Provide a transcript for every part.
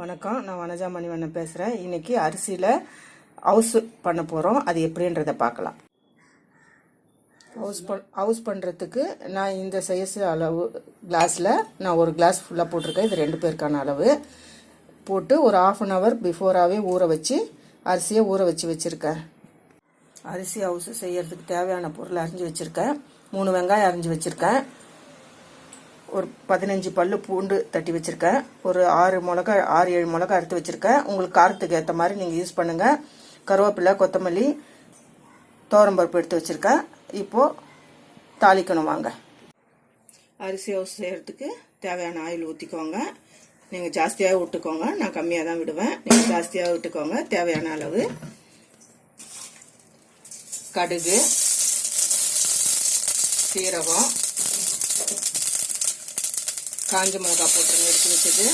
வணக்கம். நான் வனஜா மணிவண்ணன் பேசுகிறேன் இன்றைக்கி அரிசியில் ஹவுஸ் பண்ண போகிறோம் அது எப்படின்றத பார்க்கலாம். ஹவுஸ் பண் ஹவுஸ் பண்ணுறதுக்கு நான் இந்த சைஸ் அளவு கிளாஸில் நான் ஒரு கிளாஸ் ஃபுல்லாக போட்டிருக்கேன். இது ரெண்டு பேருக்கான அளவு. போட்டு ஒரு ஆஃப் அன் ஹவர் பிஃபோராகவே ஊற வச்சு அரிசியை ஊற வச்சு வச்சுருக்கேன். அரிசி ஹவுஸ் செய்யறதுக்கு தேவையான பொருள் அரிஞ்சு வச்சுருக்கேன். மூணு வெங்காயம் அரிஞ்சு வச்சுருக்கேன். ஒரு பதினஞ்சு பல்லு பூண்டு தட்டி வச்சுருக்கேன். ஒரு ஆறு மிளகா ஆறு ஏழு மிளகா அறுத்து வச்சுருக்கேன். உங்களுக்கு காரத்துக்கு ஏற்ற மாதிரி நீங்கள் யூஸ் பண்ணுங்கள் கருவேப்பிலை கொத்தமல்லி பருப்பு எடுத்து வச்சுருக்கேன். இப்போது தாளிக்கணும் வாங்க. அரிசி ஹவுஸ் செய்கிறதுக்கு தேவையான ஆயில் ஊற்றிக்கோங்க நீங்கள் ஜாஸ்தியாக விட்டுக்கோங்க. நான் கம்மியாக தான் விடுவேன். நீங்கள் ஜாஸ்தியாக விட்டுக்கோங்க. தேவையான அளவு. கடுகு சீரகம் காஞ்ச மிளகா போட்டுருங்க எடுத்து வச்சது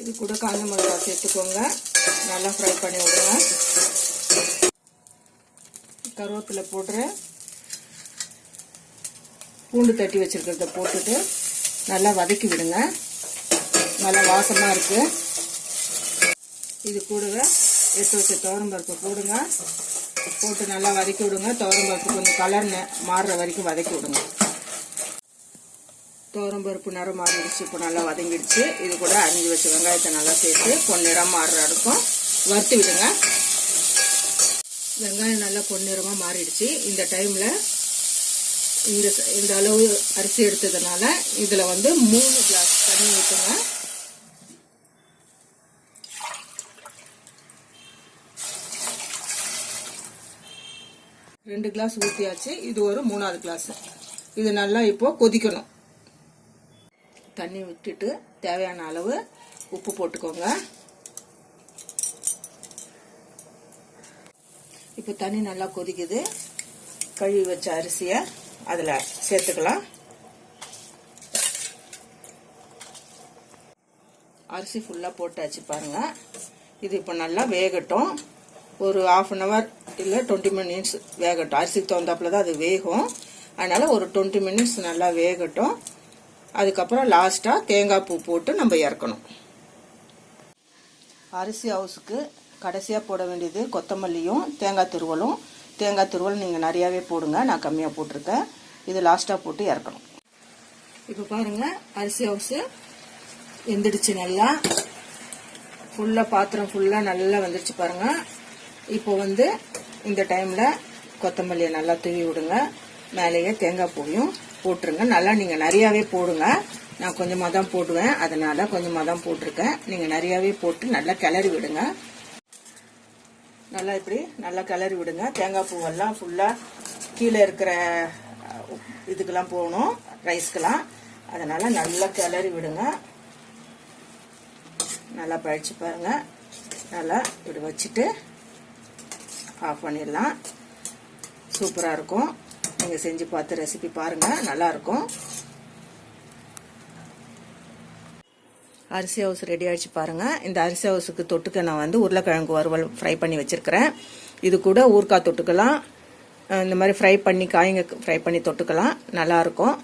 இது கூட காஞ்ச மிளகா சேர்த்துக்கோங்க. நல்லா ஃப்ரை பண்ணி விடுங்க. கருவேப்பிலை போடுறேன் பூண்டு தட்டி வச்சிருக்கிறத போட்டுட்டு நல்லா வதக்கி விடுங்க. நல்லா வாசமாக இருக்கு. இது கூடவே எடுத்து வச்ச துவரம்பருப்பு போடுங்க. போட்டு நல்லா வதக்கி விடுங்க. துவரம்பருப்பு கொஞ்சம் கலர் மாறுற வரைக்கும் வதக்கி விடுங்க. துவரம்பருப்பு நிறம் மாறிடுச்சு. இப்போ நல்லா வதங்கிடுச்சு. இது கூட அரிஞ்சு வச்ச வெங்காயத்தை நல்லா சேர்த்து பொன்னிறம் மாறுற இருக்கும் வறுத்து விடுங்க. வெங்காயம் நல்லா பொன்னிறமாக மாறிடுச்சு. இந்த டைமில் இந்த இந்த அளவு அரிசி எடுத்ததுனால இதில் வந்து மூணு கிளாஸ் தண்ணி ஊற்றுங்க ரெண்டு கிளாஸ் ஊற்றியாச்சு இது ஒரு மூணாவது கிளாஸ் இது நல்லா இப்போ கொதிக்கணும். தண்ணி விட்டுட்டு தேவையான அளவு உப்பு போட்டுக்கோங்க. இப்போ தண்ணி நல்லா கொதிக்குது. கழுவி வச்ச அரிசியை அதில் சேர்த்துக்கலாம். அரிசி ஃபுல்லாக போட்டாச்சு பாருங்கள் இது இப்போ நல்லா வேகட்டும். ஒரு ஆஃப் அன் ஹவர் இல்லை டுவெண்ட்டி மினிட்ஸ் வேகட்டும். அரிசிக்கு தகுந்தாப்புல தான் அது வேகும். அதனால் ஒரு டுவெண்ட்டி மினிட்ஸ் நல்லா வேகட்டும். அதுக்கப்புறம் லாஸ்ட்டாக தேங்காய் பூ போட்டு நம்ம இறக்கணும். அரிசி ஹவுஸுக்கு கடைசியாக போட வேண்டியது கொத்தமல்லியும் தேங்காய் துருவலும். தேங்காய் துருவல் நீங்கள் நிறையாவே போடுங்க. நான் கம்மியாக போட்டிருக்கேன். இது லாஸ்ட்டாக போட்டு இறக்கணும். இப்போ பாருங்கள் அரிசி ஹவுஸு வெந்துடுச்சு நல்லா ஃபுல்லாக பாத்திரம் ஃபுல்லாக நல்லா வந்துடுச்சு பாருங்கள் இப்போ வந்து இந்த டைமில் கொத்தமல்லியை நல்லா தூவி விடுங்க. மேலேயே தேங்காய் பூவையும் போட்டுருங்க. நல்லா நீங்கள் நிறையாவே போடுங்க. நான் கொஞ்சமாக தான் போடுவேன். அதனால் கொஞ்சமாக தான் போட்டிருக்கேன். நீங்கள் நிறையாவே போட்டு நல்லா கிளறி விடுங்க. நல்லா இப்படி நல்லா கிளறி விடுங்க. தேங்காய் பூவெல்லாம் ஃபுல்லாக கீழே இருக்கிற இதுக்கெல்லாம் போகணும். ரைஸ்க்கெல்லாம் அதனால் நல்லா கிளறி விடுங்க. நல்லா பழிச்சு பாருங்கள் நல்லா இப்படி வச்சுட்டு ஆஃப் பண்ணிடலாம். சூப்பராக இருக்கும். நீங்கள் செஞ்சு பார்த்து ரெசிபி பாருங்கள் நல்லாயிருக்கும் அரிசி ஹவுஸ் ரெடி ஆகிடுச்சு பாருங்கள் இந்த அரிசி ஹவுஸுக்கு தொட்டுக்க நான் வந்து உருளைக்கிழங்கு வறுவல் ஃப்ரை பண்ணி வச்சுருக்கிறேன். இது கூட ஊறுக்காய் தொட்டுக்கலாம். இந்த மாதிரி ஃப்ரை பண்ணி காய்ங்க ஃப்ரை பண்ணி தொட்டுக்கலாம். நல்லாயிருக்கும்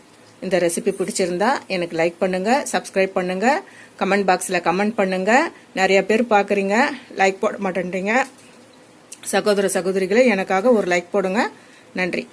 இந்த ரெசிபி பிடிச்சிருந்தா எனக்கு லைக் பண்ணுங்கள் சப்ஸ்கிரைப் பண்ணுங்கள் கமெண்ட் பாக்ஸில் கமெண்ட் பண்ணுங்கள் நிறைய பேர் பார்க்குறீங்க. லைக் போட மாட்டேன்றீங்க. சகோதர சகோதரிகளை எனக்காக ஒரு லைக் போடுங்க. நன்றி.